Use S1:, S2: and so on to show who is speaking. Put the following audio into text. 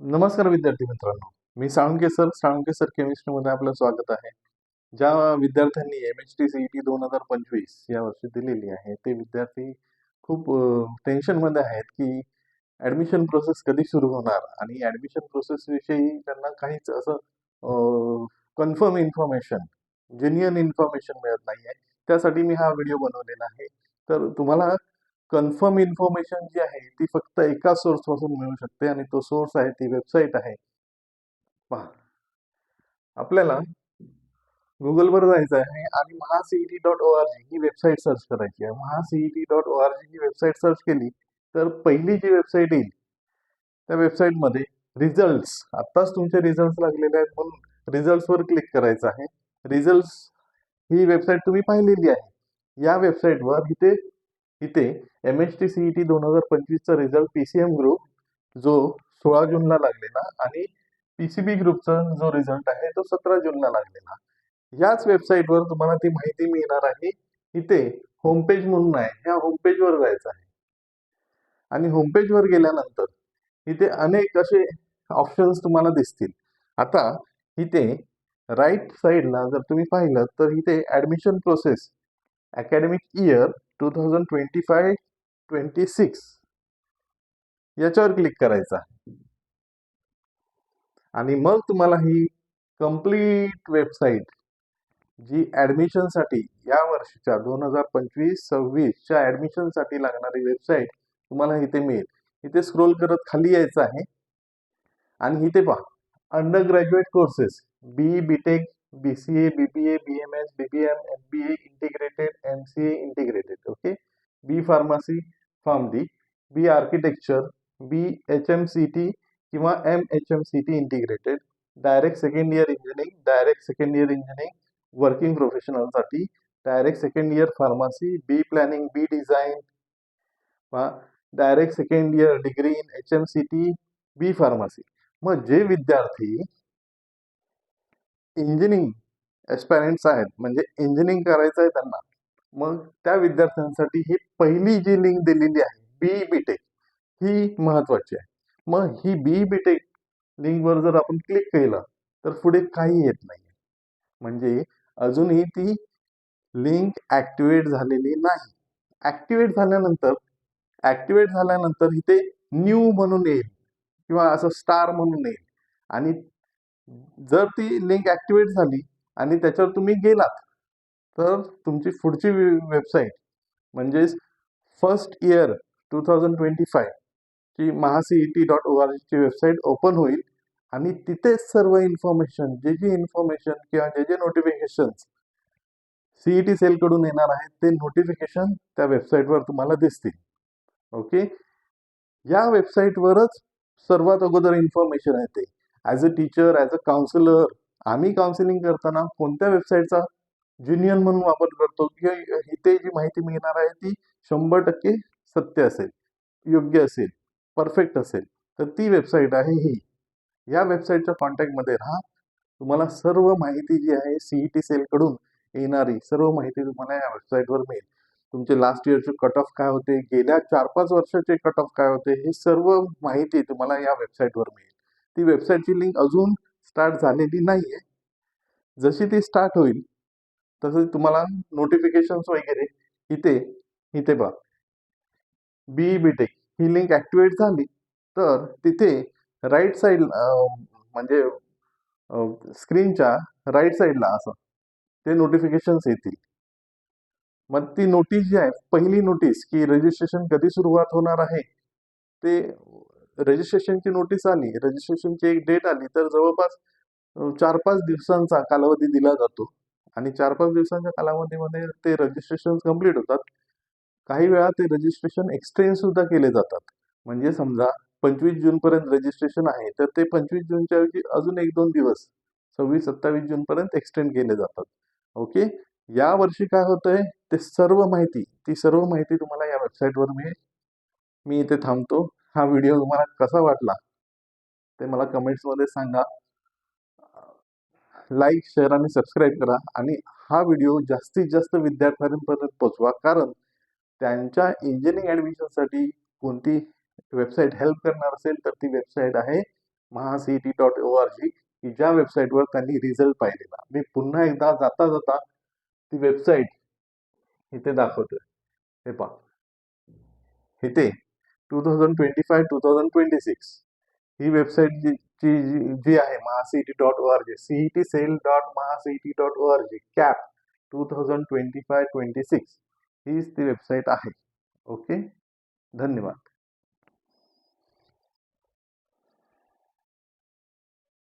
S1: नमस्कार विद्यार्थी मित्रांनो. मी साळुंके सर. साळुंके सर केमिस्ट्रीमध्ये आपलं स्वागत आहे. ज्या विद्यार्थ्यांनी M H T C E दोन हजार पंचवीस या वर्षी दिलेली आहे ते विद्यार्थी खूप टेन्शनमध्ये आहेत की ॲडमिशन प्रोसेस कधी सुरू होणार आणि ॲडमिशन प्रोसेसविषयी त्यांना काहीच असं कन्फर्म इन्फॉर्मेशन जेन्युअन इन्फॉर्मेशन मिळत नाही आहे त्यासाठी मी हा व्हिडिओ बनवलेला आहे. तर तुम्हाला कन्फर्म इन्फॉर्मेशन जी आहे ती फक्त एका सोर्सपासून मिळू शकते आणि तो सोर्स आहे ती वेबसाईट आहे. पहा. आपल्याला गुगलवर जायचं आहे आणि MahaCET dot O R G ही वेबसाईट सर्च करायची आहे. MahaCET dot O R G ही वेबसाईट सर्च केली तर पहिली जी वेबसाईट येईल त्या वेबसाईटमध्ये रिझल्ट्स. आत्ताच तुमचे रिझल्ट्स लागलेले आहेत म्हणून रिझल्ट्सवर क्लिक करायचं आहे. रिझल्ट्स ही वेबसाईट तुम्ही पाहिलेली आहे. या वेबसाईटवर इथे इथे M H T C E T दोन हजार पंचवीसचा result P C M group जो सोळा जूनला लागलेला आणि पी सी बी ग्रुपचा जो रिझल्ट आहे तो सतरा जूनला लागलेला. याच वेबसाईटवर तुम्हाला ती माहिती मिळणार आहे. इथे होमपेज म्हणून आहे. ह्या होमपेजवर जायचं आहे. आणि होमपेजवर गेल्यानंतर इथे अनेक असे ऑप्शन्स तुम्हाला दिसतील. आता इथे राईट साईडला जर तुम्ही पाहिलं तर इथे admission process academic year two thousand twenty five twenty six याच्यावर क्लिक करायचा. आणि मग तुम्हाला ही कंप्लीट वेबसाईट जी ॲडमिशनसाठी या वर्षीच्या दोन हजार पंचवीस सव्वीसच्या ॲडमिशनसाठी लागणारी वेबसाईट तुम्हाला इथे मिळेल. इथे स्क्रोल करत खाली यायचं आहे. आणि इथे पहा undergraduate courses B B tech B C A B B A B M S B B M M B A integrated M C A integrated okay B pharmacy pharm D B architecture B H M C T किंवा M H M C T integrated direct second year engineering direct second year engineering working प्रोफेशनलसाठी direct second year pharmacy B planning B design direct second year degree in H M C T B pharmacy मग जे विद्यार्थी engineering एस्पायरंट्स आहेत. म्हणजे engineering करायचं आहे त्यांना. मग त्या विद्यार्थ्यांसाठी ही पहिली जी लिंक दिलेली आहे. बी बी टेक ही महत्वाची आहे. मग ही बी बी टेक लिंकवर जर आपण क्लिक केलं तर पुढे काही येत नाही. म्हणजे अजूनही ती लिंक ॲक्टिवेट झालेली नाही. ॲक्टिवेट झाल्यानंतर ॲक्टिवेट झाल्यानंतर इथे न्यू म्हणून येईल. किंवा असं स्टार म्हणून येईल. आणि जर ती लिंक ॲक्टिवेट झाली आणि त्याच्यावर तुम्ही गेलात तर तुमची पुढची वेबसाईट म्हणजेच first year two thousand twenty five ची MahaCET dot O R जीची वेबसाईट ओपन होईल आणि तिथेच सर्व इन्फॉर्मेशन जे जे इन्फॉर्मेशन किंवा जे जे नोटिफिकेशन सीई टी सेलकडून येणार आहेत ते नोटिफिकेशन त्या वेबसाईटवर तुम्हाला दिसतील. ओके या वेबसाईटवरच सर्वात अगोदर इन्फॉर्मेशन येते as a teacher as a counsellor आम्ही काउन्सिलिंग करताना कोणत्या वेबसाईटचा ज्युनियन म्हणून वापर करतो? की इथे जी माहिती मिळणार आहे ती शंभर टक्के सत्य असेल योग्य असेल परफेक्ट असेल. तर ती वेबसाईट आहे ही. या वेबसाईटच्या कॉन्टॅक्टमध्ये राहा. तुम्हाला सर्व माहिती जी आहे सीई टी सेलकडून येणारी सर्व माहिती तुम्हाला या वेबसाईटवर मिळेल. तुमचे लास्ट इयरचे कट ऑफ काय होते गेल्या चार पाच वर्षाचे कट ऑफ काय होते हे सर्व माहिती तुम्हाला या वेबसाईटवर मिळेल. ती वेबसाईटची लिंक अजून स्टार्ट झालेली नाही आहे जशी ती स्टार्ट होईल तसं तुम्हाला नोटिफिकेशन्स वगैरे इथे इथे बघा. बी बी टेक ही लिंक ॲक्टिवेट झाली तर तिथे राईट साईड म्हणजे स्क्रीनच्या राईट साईडला असं ते नोटिफिकेशन्स येतील. मग ती नोटीस जी आहे पहिली नोटीस की रजिस्ट्रेशन कधी सुरुवात होणार आहे ते रजिस्ट्रेशनची नोटीस आली रजिस्ट्रेशनची एक डेट आली तर जवळपास चार पाच दिवसांचा कालावधी दिला जातो. आणि चार पाच दिवसांच्या कालावधीमध्ये ते रजिस्ट्रेशन कंप्लीट होतात. काही वेळा ते रजिस्ट्रेशन एक्सटेंड सुद्धा केले जातात. म्हणजे समजा पंचवीस जूनपर्यंत रजिस्ट्रेशन आहे तर ते पंचवीस जूनच्या ऐवजी अजून एक दोन दिवस सव्वीस सत्तावीस जूनपर्यंत एक्सटेंड केले जातात. ओके? या वर्षी काय होतंय ते सर्व माहिती ती सर्व माहिती तुम्हाला या वेबसाईटवर मिळेल मी इथे थांबतो. हा व्हिडिओ तुम्हाला कसा वाटला ते मला कमेंट्समध्ये सांगा. लाईक शेअर आणि सबस्क्राईब करा आणि हा व्हिडिओ जास्तीत जास्त विद्यार्थ्यांपर्यंत पोचवा कारण त्यांच्या इंजिनिअरिंग ॲडमिशनसाठी कोणती वेबसाईट हेल्प करणार असेल तर ती वेबसाईट आहे महासीईटी डॉट ओ आर जी. की ज्या वेबसाईटवर त्यांनी रिझल्ट पाहिलेला. मी पुन्हा एकदा जाता जाता ती वेबसाईट इथे दाखवतोय. हे पहा. इथे two thousand twenty five two thousand twenty six ही वेबसाईट जी जी जी- जी आहे MahaCET dot O R G CET cell dot MahaCET dot O R G CAP two thousand twenty five twenty six हीच ती वेबसाईट आहे. ओके धन्यवाद.